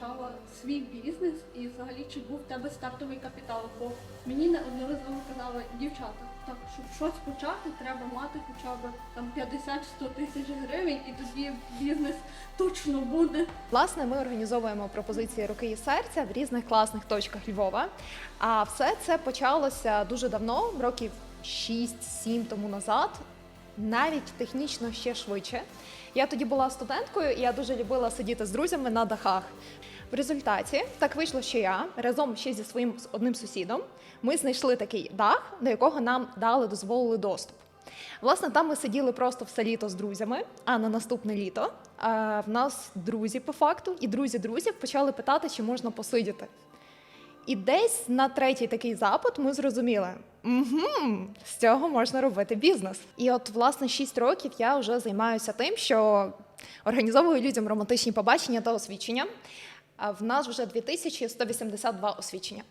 почала свій бізнес і взагалі чи був в тебе стартовий капітал? Бо мені неодноразово казали дівчата, так щоб щось почати, треба мати хоча б там 50-100 тисяч гривень, і тоді бізнес точно буде. Власне, ми організовуємо пропозиції руки і серця в різних класних точках Львова. А все це почалося дуже давно, років 6-7 тому назад, навіть технічно ще швидше. Я тоді була студенткою, і я дуже любила сидіти з друзями на дахах. В результаті так вийшло, що я разом ще зі своїм одним сусідом ми знайшли такий дах, до якого нам дали дозволили доступ. Власне, там ми сиділи просто все літо з друзями, а на наступне літо в нас друзі по факту, і друзі друзів почали питати, чи можна посидіти. І десь на третій такий запит ми зрозуміли, угу, з цього можна робити бізнес. І от, власне, 6 років я вже займаюся тим, що організовую людям романтичні побачення та освічення. А в нас вже 2182 освічення.